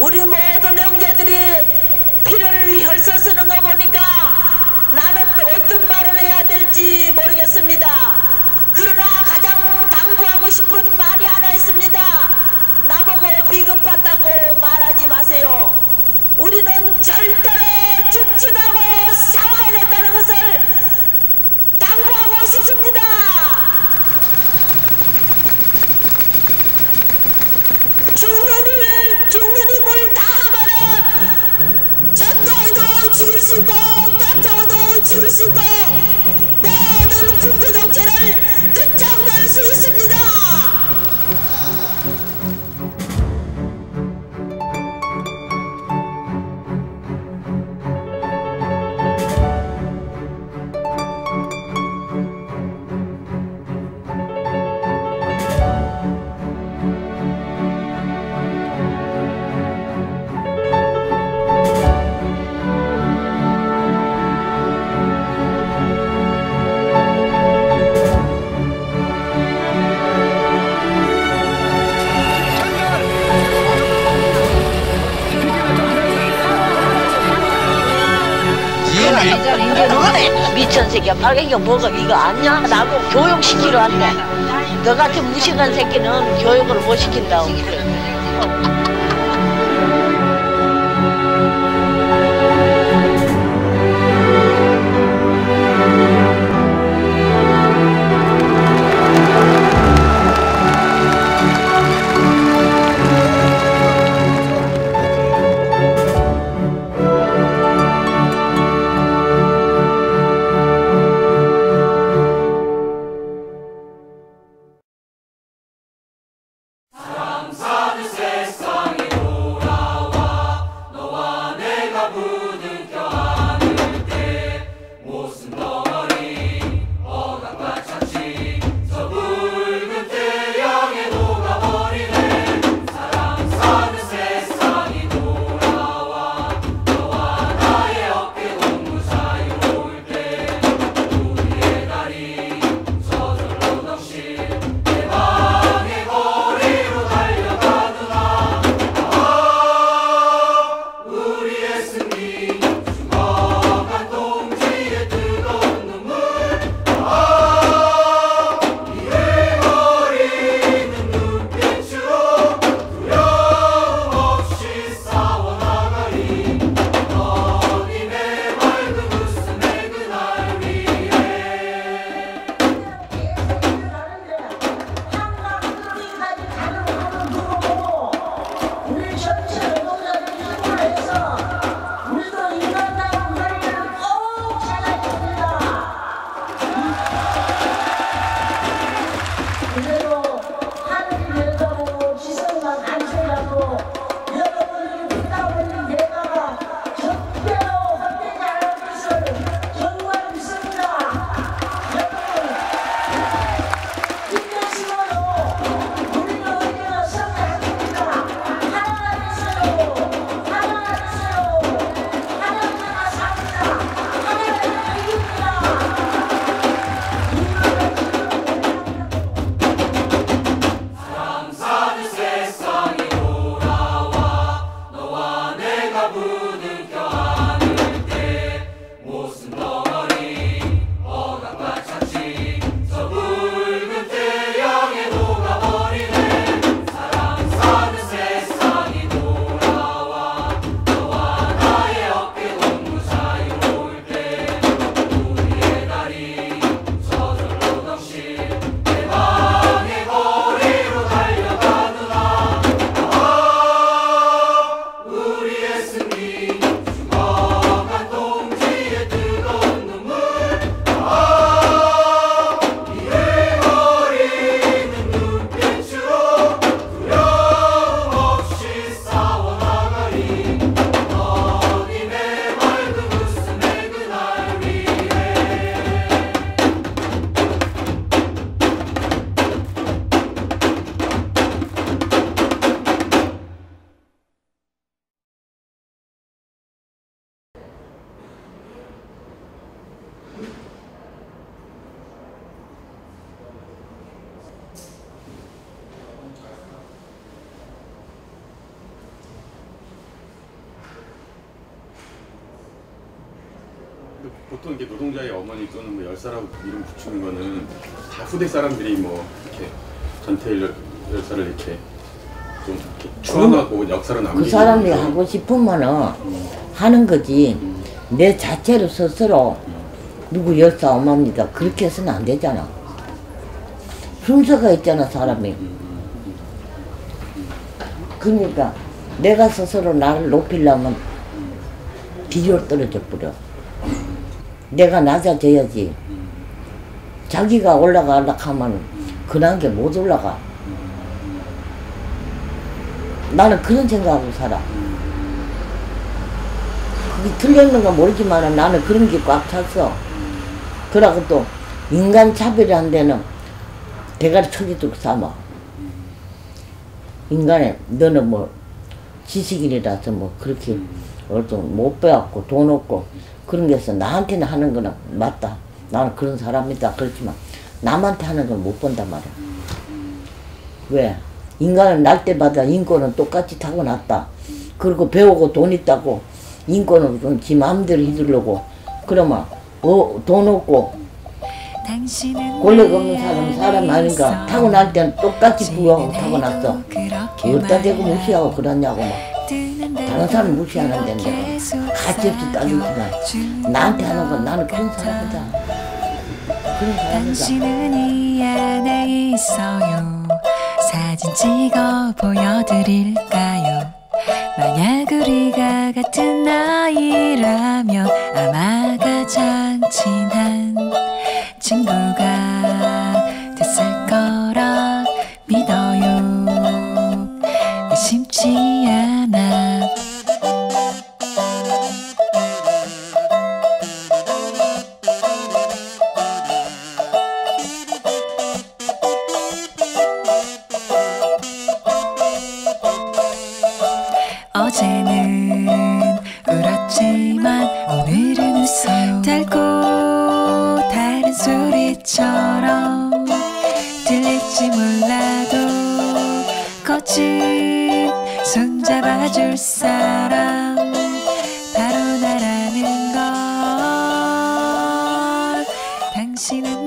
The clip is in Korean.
우리 모든 형제들이 피를 혈서 쓰는 거 보니까 나는 어떤 말을 해야 될지 모르겠습니다. 그러나 가장 당부하고 싶은 말이 하나 있습니다. 나보고 비겁하다고 말하지 마세요. 우리는 절대로 죽지 말고 싸워야 된다는 것을 당부하고 싶습니다. 죽는 힘을 죽는 힘을 다하면은 전도해도 죽일 수 있고 쫓아오도 죽일 수 있고 모든 군부 정체를 미천 새끼야. 빨갱이가 뭐가 이거 아니야? 나고 교육시키러 왔네. 너 같은 무식한 새끼는 교육을 못 시킨다고 Kabul. to me. 보통 이게 노동자의 어머니 또는 뭐 열사라고 이름 붙이는 거는 다 후대 사람들이 뭐 이렇게 전태일 열- 열사를 이렇게 좀 이렇게 추앙하고 역사로 남기는 그 사람들이 거죠. 하고 싶으면은 하는 거지. 내 자체로 스스로 누구 열사 엄마입니다. 그렇게 해서는 안 되잖아. 순서가 있잖아, 사람이. 그러니까 내가 스스로 나를 높이려면 뒤로 떨어져 버려. 내가 낮아져야지. 자기가 올라가려 하면 그런 게 못 올라가. 나는 그런 생각하고 살아. 그게 틀렸는 건 모르지만 나는 그런 게 꽉 찼어. 그러고 또 인간 차별이라는 데는 대가리 쳐지도록 삼아. 인간에 너는 뭐 지식인이라서 뭐 그렇게 어떤 못 배웠고 돈 없고 그런 게 있어 나한테는 하는 거는 맞다. 나는 그런 사람이다. 그렇지만 남한테 하는 건 못 본단 말이야. 왜? 인간은 날 때마다 인권은 똑같이 타고났다. 그리고 배우고 돈 있다고 인권은 좀지 마음대로 휘두르고 그러면 어, 돈 없고 권력 없는 사람은 사람 아닌가 타고날 때는 똑같이 부하고 타고났어. 어디다 대고 무시하고 그러냐고 막 다른 사람 무시하는데 내가 가치없이 따지지만 나한테 하는 건 나는 그런 사람이다. 그런 사람이다. 당신은 이 안에 있어요 사진 찍어 보여드릴까요 만약 우리가 같은 나이라면 달고 다른 소리처럼 들릴지 몰라도 거친 손잡아줄 사람 바로 나라는 걸 당신은